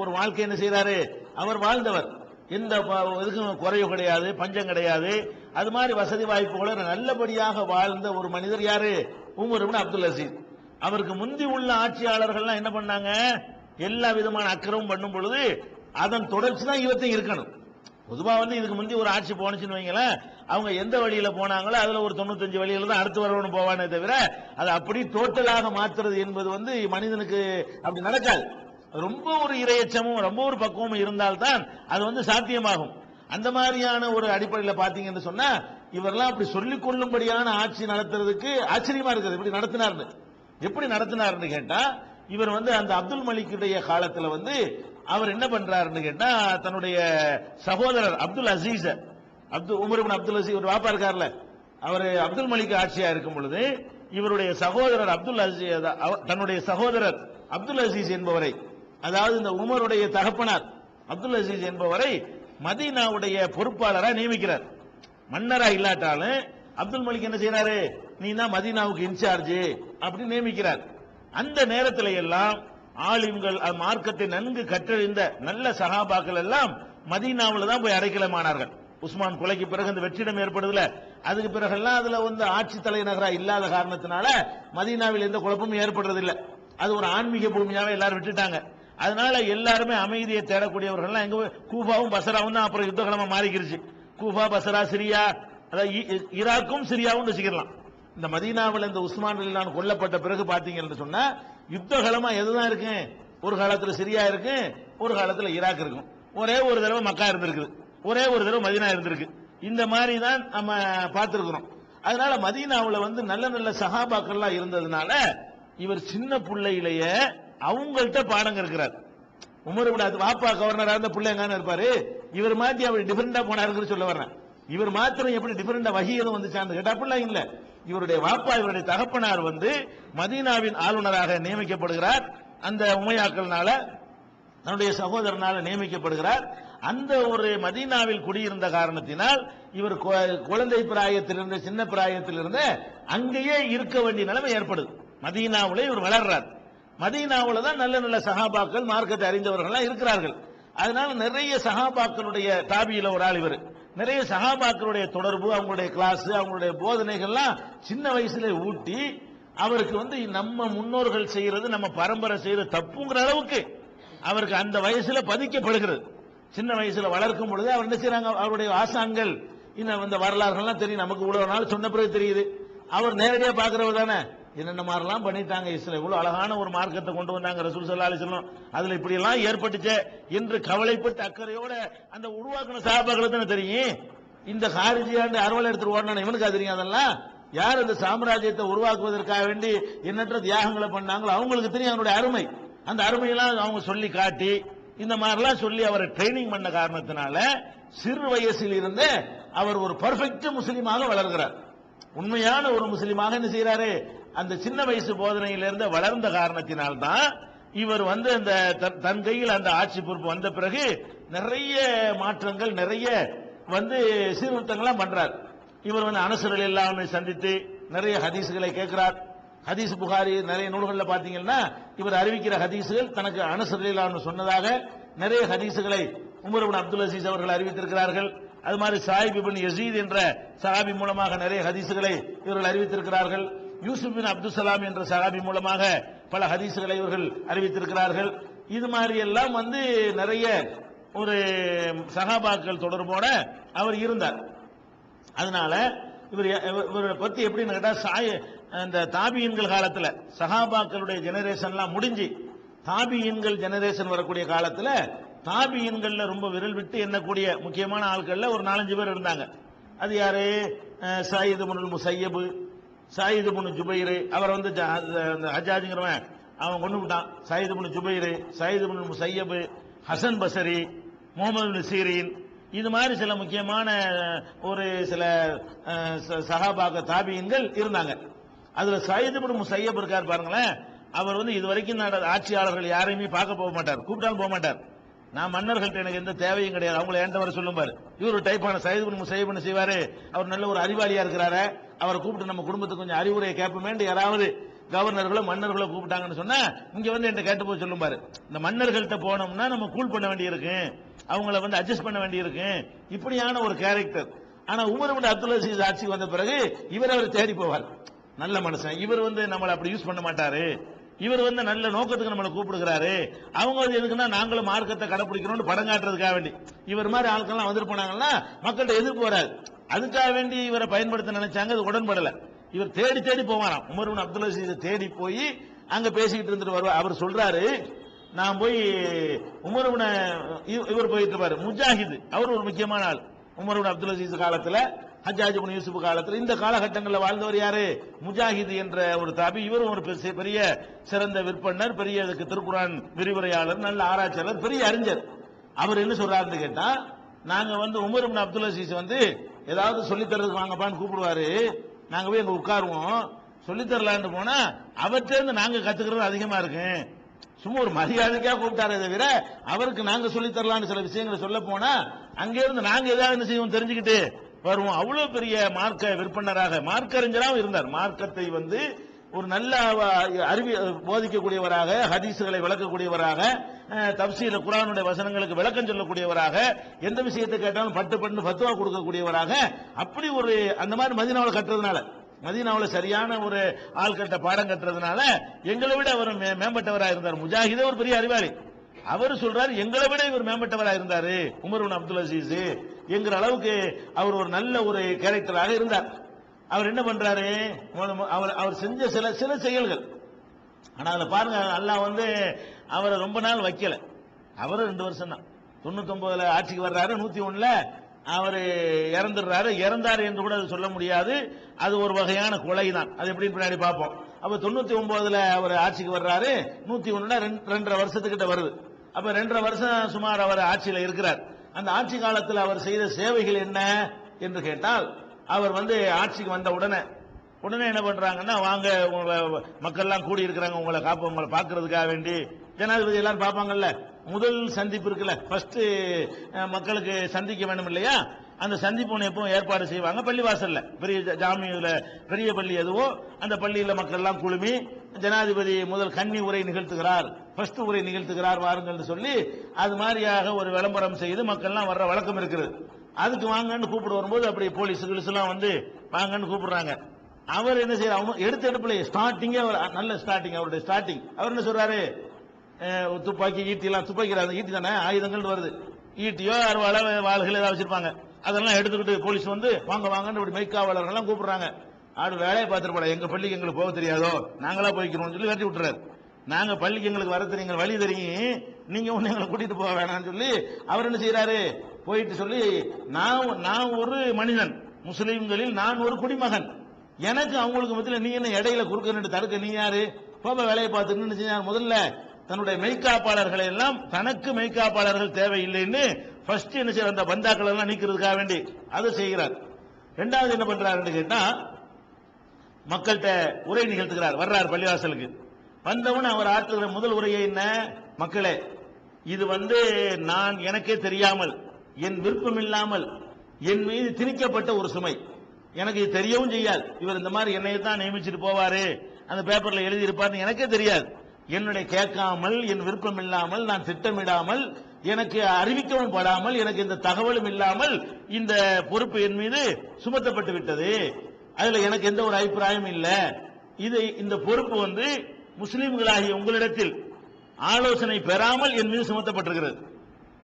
ஒரு வாழ்க்கை என்ன செய்யறாரு அவர் வாழ்ந்தவர். எந்த இதுக்கும் குறைவு கிடையாது பஞ்சம் கிடையாது. அது மாதிரி வசதி வாய்ப்புகளை நல்லபடியாக வாழ்ந்த ஒரு மனிதர் யாரு? Umar Abdul Aziz. அவருக்கு முந்தி உள்ள ஆட்சியாளர்கள்லாம் என்ன பண்ணாங்க? எல்லா விதமான அக்கிரமும் பண்ணும் பொழுது அதன் தொடர்ச்சி தான் இவத்தையும் இருக்கணும். பொதுவா வந்து இதுக்கு முந்தி ஒரு ஆட்சி போனுச்சுன்னு வைங்களேன் அவங்க எந்த வழியில போனாங்களோ அதுல ஒரு தொண்ணூத்தஞ்சு வழியில தான் அடுத்து வரவனு போவானே தவிர அது அப்படி டோட்டலாக மாத்துறது என்பது வந்து மனிதனுக்கு அப்படி நடக்காது. ரொம்ப ஒரு இரையச்சமும் ரொம்ப ஒரு பக்குவமும் இருந்தால்தான் அது வந்து சாத்தியமாகும். அந்த மாதிரியான ஒரு அடிப்படையில் பாத்தீங்கன்னு சொன்னா இவரெல்லாம் அப்படி சொல்லிக் கொள்ளும்படியான ஆட்சி நடத்துறதுக்கு ஆச்சரியமா இருக்குது. இப்படி நடத்தினார்னு. எப்படி நடத்தினார்னு கேட்டா இவர் வந்து அந்த அப்துல் மலிக்குடைய காலத்துல வந்து அவர் என்ன பண்றாருன்னு கேட்டா தன்னுடைய சகோதரர் அப்துல் அசீஸ் அப்துல் உமருபின் அப்துல் அசீஸ் ஒரு வாப்பா இருக்கார்ல அவர் அப்துல் மலிக் ஆட்சியா இருக்கும் பொழுது இவருடைய சகோதரர் அப்துல் அசீஸ் அவர் தன்னுடைய சகோதரர் அப்துல் அசீஸ் என்பவரை அதாவது இந்த உமருடைய தகப்பனார் அப்துல் அசீஸ் என்பவரை மதீனாவுடைய பொறுப்பாளராக நியமிக்கிறார். மன்னரா இல்லாட்டாலும் அப்துல் மலிக் என்ன செய்யறாரு நீ தான் மதீனாவுக்கு இன்சார்ஜ் அப்படின்னு நியமிக்கிறார். அந்த நேரத்தில் எல்லாம் ஆலிம்கள் மார்க்கத்தை நன்கு கற்றறிந்த நல்ல சகாபாக்கள் எல்லாம் மதீனாவில் தான் போய் அடைக்கலமானார்கள். உஸ்மான் கொலைக்கு பிறகு அந்த வெற்றிடம் ஏற்படுதுல. அதுக்கு பிறகெல்லாம் அதுல வந்து ஆட்சி தலைநகரா இல்லாத காரணத்தினால மதீனாவில் எந்த குழப்பமும் ஏற்படுறதில்லை. அது ஒரு ஆன்மீக பூமியாவே எல்லாரும் விட்டுட்டாங்க. அதனால எல்லாருமே அமைதியை தேடக்கூடியவர்கள் எங்க கூஃபாவும் பசராவும் தான் அப்புறம் யுத்தகலமா மாறிக்கிருச்சு. கூஃபா பசரா சிரியா அதாவது இ- ஈராக்கும் சிரியாவும் வச்சுக்கலாம் இந்த மதீனாவில் இந்த உஸ்மான் நான் கொல்லப்பட்ட பிறகு பார்த்தீங்கன்னு சொன்னா யுத்தகலமா எதுதான் இருக்கு? ஒரு காலத்தில் சிரியா இருக்கு ஒரு காலத்தில் ஈராக் இருக்கும். ஒரே ஒரு தடவை மக்கா இருந்திருக்குது. ஒரே ஒரு தடவை மதீனா இருந்திருக்கு. இந்த மாதிரி தான் நம்ம பார்த்துருக்குறோம். அதனால மதீனாவில் வந்து நல்ல நல்ல சகாபாக்கள்லாம் இருந்ததுனால இவர் சின்ன பிள்ளையிலேயே அவங்கள்ட்ட பாடம் இருக்கிறார் உமர் விட அது வாப்பா கவர்னரா இருந்த பிள்ளை இருப்பாரு? இவர் மாத்தி அவர் டிஃபரெண்டா போனாருன்னு சொல்ல வர்றேன். இவர் மாத்திரம் எப்படி டிஃபரெண்டா வகி எதுவும் வந்துச்சான்னு கேட்டா அப்படிலாம் இல்ல. இவருடைய வாப்பா இவருடைய தகப்பனார் வந்து மதீனாவின் ஆளுநராக நியமிக்கப்படுகிறார். அந்த உமையாக்கள்னால தன்னுடைய சகோதரனால நியமிக்கப்படுகிறார். அந்த ஒரு மதீனாவில் குடியிருந்த காரணத்தினால் இவர் குழந்தை பிராயத்திலிருந்து சின்ன பிராயத்திலிருந்து அங்கேயே இருக்க வேண்டிய நிலைமை ஏற்படுது. மதீனாவுல இவர் வளர்றார். மதீனாவில் தான் நல்ல நல்ல சகாபாக்கள் மார்க்கத்தை அறிந்தவர்கள்லாம் இருக்கிறார்கள். அதனால நிறைய சகாபாக்களுடைய தாபியில ஒரு ஆள் இவர். நிறைய சகாபாக்களுடைய தொடர்பு அவங்களுடைய கிளாஸ் அவங்களுடைய போதனைகள்லாம் சின்ன வயசுல ஊட்டி அவருக்கு வந்து நம்ம முன்னோர்கள் செய்யறது நம்ம பரம்பரை செய்யறது தப்புங்கிற அளவுக்கு அவருக்கு அந்த வயசுல பதிக்கப்படுகிறது. சின்ன வயசுல வளர்க்கும் பொழுது அவர் என்ன செய்யறாங்க அவருடைய ஆசாங்கள் இந்த இந்த வரலாறுகள்லாம் தெரியும். நமக்கு இவ்வளவு நாள் சொன்ன பிறகு தெரியுது. அவர் நேரடியாக பாக்குறவர் தானே? என்னென்ன மாதிரிலாம் பண்ணிட்டாங்க இஸ்லாம் இவ்வளவு அழகான ஒரு மார்க்கத்தை கொண்டு வந்தாங்க ரசூல் சல்லா அலிஸ்லாம் அதுல இப்படி எல்லாம் ஏற்பட்டுச்சே என்று கவலைப்பட்டு அக்கறையோட அந்த உருவாக்கின சாபாக்களுக்கு தானே தெரியும்? இந்த ஹாரிஜியாண்டு அறுவலை எடுத்துட்டு ஓடணும் இவனுக்கு அது தெரியும் அதெல்லாம்? யார் அந்த சாம்ராஜ்யத்தை உருவாக்குவதற்காக வேண்டி எண்ணற்ற தியாகங்களை பண்ணாங்களோ அவங்களுக்கு தெரியும் அவனுடைய அருமை. அந்த அருமையெல்லாம் அவங்க சொல்லி காட்டி இந்த மாதிரிலாம் சொல்லி அவரை ட்ரைனிங் பண்ண காரணத்தினால சிறு வயசில் இருந்தே அவர் ஒரு பர்ஃபெக்ட் முஸ்லீமாக வளர்கிறார். உண்மையான ஒரு முஸ்லீமாக என்ன செய்யறாரு அந்த சின்ன வயசு போதனையிலிருந்து வளர்ந்த காரணத்தினால்தான் இவர் வந்து அந்த தன்- கையில் அந்த ஆட்சி பொறுப்பு வந்த பிறகு நிறைய மாற்றங்கள் நிறைய வந்து சீர்திருத்தங்கள்லாம் பண்றார். இவர் வந்து அனுசரல் எல்லாமே சந்தித்து நிறைய ஹதீசுகளை கேட்கிறார். ஹதீஸ் புகாரி நிறைய நூல்களில் பார்த்தீங்கன்னா இவர் அறிவிக்கிற ஹதீஸுகள் தனக்கு அனுசரலான்னு சொன்னதாக நிறைய ஹதீஸுகளை உமர் அப்துல் அசீஸ் அவர்கள் அறிவித்திருக்கிறார்கள். அது மாதிரி சாஹிப் இபின் யசீத் என்ற சஹாபி மூலமாக நிறைய ஹதீஸுகளை இவர்கள் அறிவித்திருக்கிறார்கள். யூசுப் பின் அப்துல் சலாம் என்ற சகாபி மூலமாக பல ஹதீசுகளை இவர்கள் அறிவித்திருக்கிறார்கள். இது மாதிரி எல்லாம் வந்து நிறைய ஒரு சகாபாக்கள் தொடர்போட அவர் இருந்தார். அதனால இவர் இவரை பத்தி எப்படின்னு கேட்டா சாய அந்த தாபியன்கள் காலத்தில் சகாபாக்களுடைய ஜெனரேஷன்லாம் முடிஞ்சு தாபியன்கள் ஜெனரேஷன் வரக்கூடிய காலத்தில் தாபியன்களில் ரொம்ப விரல் விட்டு எண்ணக்கூடிய முக்கியமான ஆட்களில் ஒரு நாலஞ்சு பேர் இருந்தாங்க. அது யாரு? அஹ், சாயிது முனுல் முசையபு சாயிது பொண்ணு ஜுபைரு அவர் வந்து ஜ- அந்த ஹஜாஜுங்கிறவன் அவன் கொண்டு விட்டான். சாயிது பொண்ணு ஜுபைரு சாயிது பொண்ணு முசையபு ஹசன் பசரி முகமது பின் சீரின். இது மாதிரி சில முக்கியமான ஒரு சில சகாபாக ச- சஹாபாக தாபியன்கள் இருந்தாங்க. அதுல சையது பின் முசையப் இருக்கார் பாருங்களேன். அவர் வந்து இதுவரைக்கும் வரைக்கும் ஆட்சியாளர்கள் யாரையுமே பார்க்க போக மாட்டார். கூப்பிட்டாலும் போக மாட்டார். நான் மன்னர்கள்ட்ட எனக்கு எந்த தேவையும் கிடையாது. அவங்கள ஏன்ட்ட சொல்லும் பாரு. இவரு டைப்பான சையது பின் முசையப் செய்வாரு. அவர் நல்ல ஒரு அறிவாளியா இருக்கிறாரு. அவரை கூப்பிட்டு நம்ம குடும்பத்துக்கு கொஞ்சம் அறிவுரையை கேட்போமேண்டு யாராவது கவர்னர்களோ மன்னர்களோ கூப்பிட்டாங்கன்னு சொன்னா இங்க வந்து என்கிட்ட கேட்டு போய் சொல்லும் பாரு. இந்த மன்னர்கள்ட்ட போனோம்னா நம்ம கூல் பண்ண வேண்டியிருக்கு. அவங்கள வந்து அட்ஜஸ்ட் பண்ண வேண்டியிருக்கு. இப்படியான ஒரு கேரக்டர் ஆனா உமர் பின் அப்துல் அசீஸ் ஆட்சிக்கு வந்த பிறகு இவர் அவர் தேடி போவார். நல்ல மனுஷன். இவர் வந்து நம்மளை அப்படி யூஸ் பண்ண மாட்டாரு. இவர் வந்து நல்ல நோக்கத்துக்கு நம்மளை கூப்பிடுகிறாரு. அவங்க வந்து எதுக்குன்னா நாங்களும் மார்க்கத்தை கடைப்பிடிக்கணும்னு படம் காட்டுறதுக்காக வேண்டி. இவர் மாதிரி ஆட்கள்லாம் வந்துட்டு போனாங்கன்னா மக்கள்கிட்ட எதிர்ப்பு வராது. அதுக்காக வேண்டி இவரை பயன்படுத்த நினைச்சாங்க அது உடன்படல. இவர் தேடி தேடி போவாராம். உமர் அப்துல் அசீஸ் தேடி போய் அங்க பேசிக்கிட்டு இருந்துட்டு வருவார் அவர் சொல்றாரு நான் போய் உமர் இவர் போயிட்டு இருப்பாரு. முஜாஹித் அவர் ஒரு முக்கியமான ஆள். உமர் அப்துல் அசீஸ் காலத்துல ஹஜாஜி பின் யூசுப் காலத்தில் இந்த காலகட்டங்களில் வாழ்ந்தவர் யாரு? முஜாஹித் என்ற ஒரு தாபி. இவரும் ஒரு பெரிய- பெரிய சிறந்த விற்பனர் பெரிய இதுக்கு திருக்குறான் விரிவுரையாளர் நல்ல ஆராய்ச்சியாளர் பெரிய அறிஞர். அவர் என்ன சொல்றாருன்னு கேட்டா நாங்க வந்து உமர் அப்துல் அசீஸ் வந்து ஏதாவது சொல்லித்தரதுக்கு வாங்கப்பான்னு கூப்பிடுவாரு. நாங்க போய் அங்க உட்காருவோம். சொல்லித்தரலான்னு போனால் போனா அவர்கிட்ட இருந்து நாங்க கத்துக்கிறது அதிகமா இருக்கு. சும்மா ஒரு மரியாதைக்காக கூப்பிட்டாரே தவிர அவருக்கு நாங்க சொல்லி தரலாம்னு சில விஷயங்களை சொல்ல போனா அங்க இருந்து நாங்க ஏதாவது என்ன செய்வோம் தெரிஞ்சுக்கிட்டு வருவோம் அவ்வளவு பெரிய மார்க்க விற்பனராக மார்க்கறிஞராகவும் இருந்தார். மார்க்கத்தை வந்து ஒரு நல்ல அறிவி போதிக்கக்கூடியவராக ஹதீசுகளை விளக்கக்கூடியவராக தப்சீல குரானுடைய வசனங்களுக்கு விளக்கம் சொல்லக்கூடியவராக எந்த விஷயத்தை கேட்டாலும் பட்டு பட்டு பத்துவா கொடுக்கக்கூடியவராக அப்படி ஒரு அந்த மாதிரி மதினாவில் கட்டுறதுனால மதீனாவில் சரியான ஒரு ஆள் கட்ட பாடம் கட்டுறதுனால எங்களை விட அவர் மே- மேம்பட்டவராக இருந்தார். முஜாஹிதே ஒரு பெரிய அறிவாளி. அவர் சொல்றாரு எங்களை விட இவர் மேம்பட்டவராக இருந்தாரு. Umar Abdul Aziz. என்கிற அளவுக்கு அவர் ஒரு நல்ல ஒரு கேரக்டராக இருந்தார். அவர் என்ன பண்றாரு? அவர் அவர் செஞ்ச சில சில செயல்கள். ஆனா அதுல பாருங்க அல்லாஹ் வந்து அவரை ரொம்ப நாள் வைக்கல. அவரும் ரெண்டு வருஷம் தான் தொண்ணூத்தி ஆட்சிக்கு வர்றாரு நூத்தி ஒண்ணுல அவர் இறந்துடுறாரு. இறந்தார் என்று கூட அது சொல்ல முடியாது. அது ஒரு வகையான கொலை தான் அது எப்படின்னு பின்னாடி பார்ப்போம். அப்போ தொண்ணூத்தி ஒன்பதுல அவர் ஆட்சிக்கு வர்றாரு நூற்றி ஒண்ணுல ரெண்டு- ரெண்டரை வருஷத்துக்கிட்ட வருது. அப்போ ரெண்டரை வருஷம் சுமார் அவர் ஆட்சியில் இருக்கிறார். அந்த ஆட்சி காலத்தில் அவர் செய்த சேவைகள் என்ன என்று கேட்டால் அவர் வந்து ஆட்சிக்கு வந்த உடனே உடனே என்ன பண்றாங்கன்னா வாங்க உங்களை மக்கள்லாம் கூடி இருக்கிறாங்க உங்களை காப்ப உங்களை பார்க்கறதுக்காக வேண்டி. ஜனாதிபதி எல்லாரும் பார்ப்பாங்கல்ல முதல் சந்திப்பு இருக்குல்ல ஃபர்ஸ்ட் மக்களுக்கு சந்திக்க வேண்டும் இல்லையா? அந்த சந்திப்பு ஒன்று எப்பவும் ஏற்பாடு செய்வாங்க பள்ளிவாசல்ல பெரிய ஜாமியில் பெரிய பள்ளி எதுவோ அந்த பள்ளியில் மக்கள்லாம் குழுமி ஜனாதிபதி முதல் கன்னி உரை நிகழ்த்துகிறார் ஃபர்ஸ்ட் உரை நிகழ்த்துகிறார் வாருங்கள்னு சொல்லி அது மாதிரியாக ஒரு விளம்பரம் செய்து மக்கள்லாம் வர்ற வழக்கம் இருக்குது. அதுக்கு வாங்கன்னு கூப்பிட வரும்போது அப்படி போலீஸ் கிலீஸ்லாம் வந்து வாங்கன்னு கூப்பிடுறாங்க. அவர் என்ன செய்யறாரு? அவங்க எடுத்த எடுப்புல ஸ்டார்டிங்கே அவர் நல்ல ஸ்டார்டிங் அவருடைய ஸ்டார்டிங் அவர் என்ன சொல்றாரு? துப்பாக்கி ஈட்டி எல்லாம் துப்பாக்கி அந்த ஈட்டி தானே? ஆயுதங்கள் வருது. ஈட்டியோ வாழ்கள் ஏதாவது வச்சிருப்பாங்க. அதெல்லாம் எடுத்துக்கிட்டு போலீஸ் வந்து வாங்க வாங்கன்னு இப்படி மைக்காவலர்கள் எல்லாம் கூப்பிடுறாங்க. ஆடு வேலையை பார்த்துருப்பா எங்க பள்ளிக்கு எங்களுக்கு போக தெரியாதோ? நாங்களா போய்க்கிறோம்னு சொல்லி கட்டி விட்டுறாரு. நாங்க பள்ளிக்கு எங்களுக்கு வர தெரியுங்க வழி தெரியும் நீங்க ஒண்ணு எங்களை கூட்டிட்டு போக வேணாம்னு சொல்லி அவர் என்ன செய்யறாரு போயிட்டு சொல்லி நான் நான் ஒரு மனிதன். முஸ்லீம்களில் நான் ஒரு குடிமகன். எனக்கு அவங்களுக்கு மத்தியில் நீ என்ன இடையில குறுக்க தடுக்க நீ யாரு? போக வேலையை பார்த்துன்னு செஞ்சார். முதல்ல தன்னுடைய மெய்காப்பாளர்களை எல்லாம் தனக்கு மெய்காப்பாளர்கள் தேவையில்லைன்னு ஃபர்ஸ்ட் என்ன செய்யற அந்த பந்தாக்கள் எல்லாம் நீக்கிறதுக்காக வேண்டி அதை செய்கிறார். ரெண்டாவது என்ன பண்றாருன்னு கேட்டா மக்கள்கிட்ட உரை நிகழ்த்துகிறார். வர்றார் பள்ளிவாசலுக்கு. வந்தவன் அவர் ஆற்றுகிற முதல் உரையை என்ன? மக்களே இது வந்து நான் எனக்கே தெரியாமல் என் விருப்பம் இல்லாமல் என் மீது திணிக்கப்பட்ட ஒரு சுமை. எனக்கு இது தெரியவும் செய்யாது. இவர் இந்த மாதிரி என்னையை தான் நியமிச்சுட்டு போவாரு. அந்த பேப்பர்ல எழுதி எனக்கே தெரியாது. என்னுடைய கேட்காமல் என் விருப்பம் இல்லாமல் நான் திட்டமிடாமல் எனக்கு அறிவிக்கவும் படாமல் எனக்கு இந்த தகவலும் இல்லாமல் இந்த பொறுப்பு என் மீது சுமத்தப்பட்டு விட்டது. அதுல எனக்கு எந்த ஒரு அபிப்பிராயம் இல்லை. இது இந்த பொறுப்பு வந்து முஸ்லிம்களாகிய உங்களிடத்தில் ஆலோசனை பெறாமல் என் மீது சுமத்தப்பட்டிருக்கிறது.